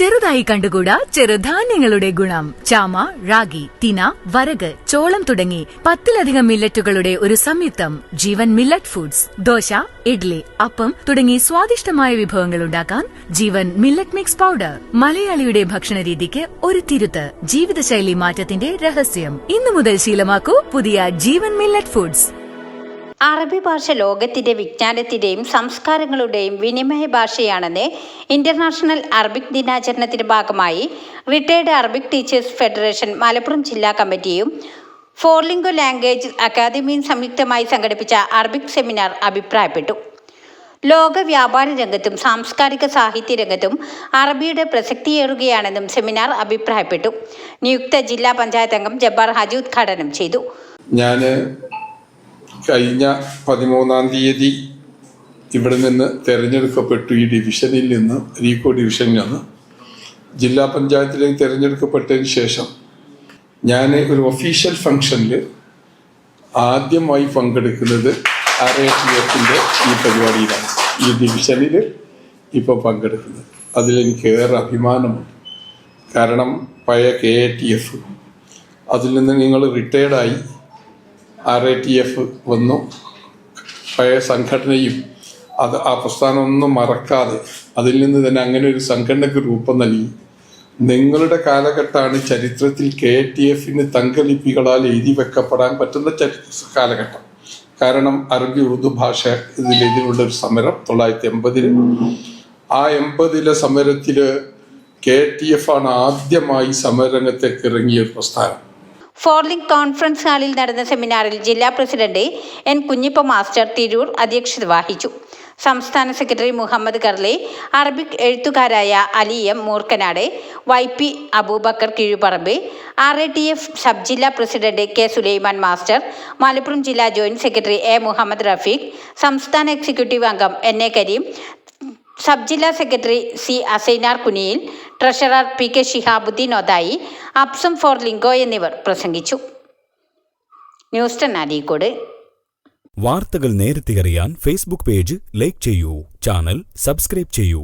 ചെറുതായി കണ്ടുകൂടാ ചെറുധാന്യങ്ങളുടെ ഗുണം. ചാമ റാഗി തിന വരക് ചോളം തുടങ്ങി പത്തിലധികം മില്ലറ്റുകളുടെ ഒരു സംയുക്തം ജീവൻ മില്ലറ്റ് ഫുഡ്സ് ദോശ ഇഡ്ലി അപ്പം തുടങ്ങി സ്വാദിഷ്ടമായ വിഭവങ്ങൾ ഉണ്ടാക്കാൻ ജീവൻ മില്ലറ്റ് മിക്സ് പൗഡർ. മലയാളിയുടെ ഭക്ഷണ രീതിക്ക് ഒരു തിരുത്ത്. ജീവിതശൈലി മാറ്റത്തിന്റെ രഹസ്യം. ഇന്നു മുതൽ ശീലമാക്കൂ പുതിയ ജീവൻ മില്ലറ്റ് ഫുഡ്സ്. അറബി ഭാഷ ലോകത്തിന്റെ വിജ്ഞാനത്തിന്റെയും സംസ്കാരങ്ങളുടെയും വിനിമയ ഭാഷയാണെന്ന് ഇന്റർനാഷണൽ അറബിക് ദിനാചരണത്തിന്റെ ഭാഗമായി retired Arabic teachers federation Malappuram ജില്ലാ കമ്മിറ്റിയും ഫോർലിംഗോ ലാംഗ്വേജ് അക്കാദമിയും സംയുക്തമായി സംഘടിപ്പിച്ച അറബിക് സെമിനാർ അഭിപ്രായപ്പെട്ടു. ലോക വ്യാപാര രംഗത്തും സാംസ്കാരിക സാഹിത്യ രംഗത്തും അറബിയുടെ പ്രസക്തിയേറുകയാണെന്നും സെമിനാർ അഭിപ്രായപ്പെട്ടു. നിയുക്ത ജില്ലാ പഞ്ചായത്ത് അംഗം ജബ്ബാർ ഹാജി ഉദ്ഘാടനം ചെയ്തു. ഞാൻ കഴിഞ്ഞ പതിമൂന്നാം തീയതി ഇവിടെ നിന്ന് തിരഞ്ഞെടുക്കപ്പെട്ടു ഈ ഡിവിഷനിൽ നിന്ന് റീകോ ഡിവിഷനിൽ നിന്ന്. ജില്ലാ പഞ്ചായത്തിലേക്ക് തിരഞ്ഞെടുക്കപ്പെട്ടതിന് ശേഷം ഞാൻ ഒരു ഒഫീഷ്യൽ ഫംഗ്ഷനിൽ ആദ്യമായി പങ്കെടുക്കുന്നത് ആർ എഫിന്റെ ഈ പരിപാടിയിലാണ്. ഈ ഡിവിഷനിൽ ഇപ്പോൾ പങ്കെടുക്കുന്നത്. അതിലെനിക്ക് ഏറെ അഭിമാനമുണ്ട്. കാരണം പഴയ കെ എ ടി എഫ് അതിൽ നിന്ന് നിങ്ങൾ റിട്ടയർഡായി ആർ എ ടി എഫ് വന്നു. പഴയ സംഘടനയും അത് ആ പ്രസ്ഥാനമൊന്നും മറക്കാതെ അതിൽ നിന്ന് തന്നെ അങ്ങനെ ഒരു സംഘടനയ്ക്ക് രൂപം നൽകി. നിങ്ങളുടെ കാലഘട്ടമാണ് ചരിത്രത്തിൽ കെ ടി എഫിന് തങ്കലിപ്പികളാൽ എഴുതി വെക്കപ്പെടാൻ പറ്റുന്ന ചരിത്ര കാലഘട്ടം. കാരണം അറബി ഉറുദു ഭാഷ ഇതിലെതിരുള്ള ഒരു സമരം തൊള്ളായിരത്തി എൺപതിൽ ആ എൺപതിലെ സമരത്തിൽ കെ ടി എഫ് ആണ് ആദ്യമായി സമരരംഗത്തേക്ക് ഇറങ്ങിയ ഒരു പ്രസ്ഥാനം. ഫോർലിംഗ് കോൺഫറൻസ് ഹാളിൽ നടന്ന സെമിനാറിൽ ജില്ലാ president N Kunhippa master Tirur അധ്യക്ഷത വഹിച്ചു. സംസ്ഥാന secretary Muhammad Karle Arabic എഴുത്തുകാരായ Ali M Moorkkanad Y P Abubakar Keezhuparamba R A T F sub ജില്ലാ president K Sulaiman master Malappuram ജില്ലാ joint secretary A Muhammad Rafeeq സംസ്ഥാന എക്സിക്യൂട്ടീവ് അംഗം എൻ എ കരീം സബ് ജില്ലാ secretary C Asainar Kuniyil treasurer P K Shihabuddin Othayi Epsom ഫോർ ലിംഗോ എന്നിവർ പ്രസംഗിച്ചു. News ten Areekode. വാർത്തകൾ നേരത്തെ അറിയാൻ ഫേസ്ബുക്ക് പേജ് ലൈക്ക് ചെയ്യൂ ചാനൽ സബ്സ്ക്രൈബ് ചെയ്യൂ.